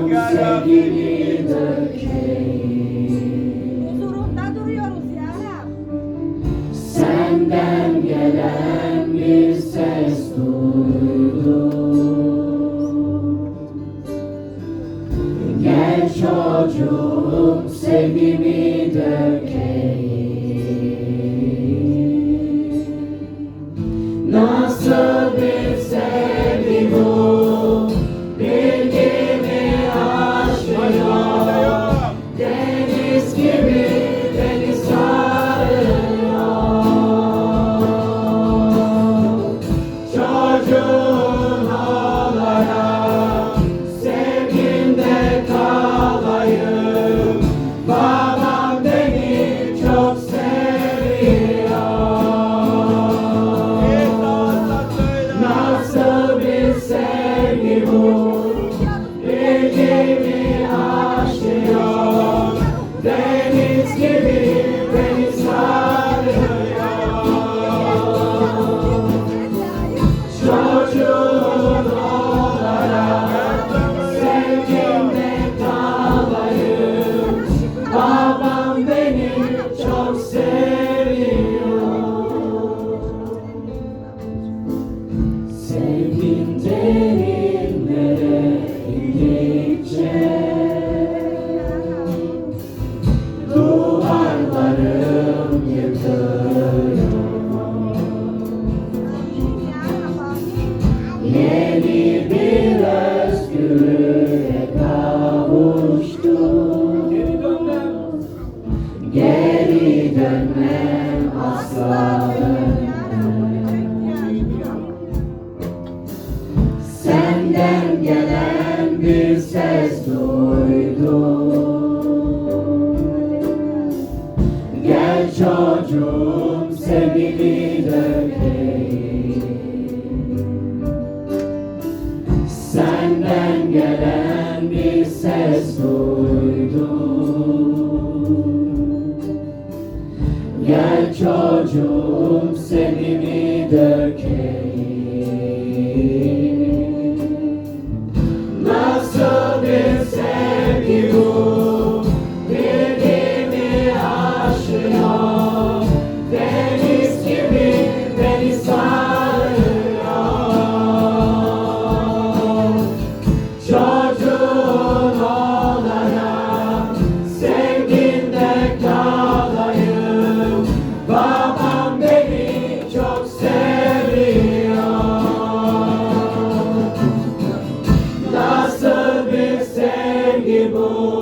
çocuğum sevgini dökeyim Huzurunda duruyoruz ya. Senden gelen bir çocuğum sevgimi dökeyim Geri dönmem asla Senden gelen bir ses duydum. Gel çocuğum sevgimi dökeyim Senden gelen bir ses duydum Gel çocuğum sevgimi dökeyim able.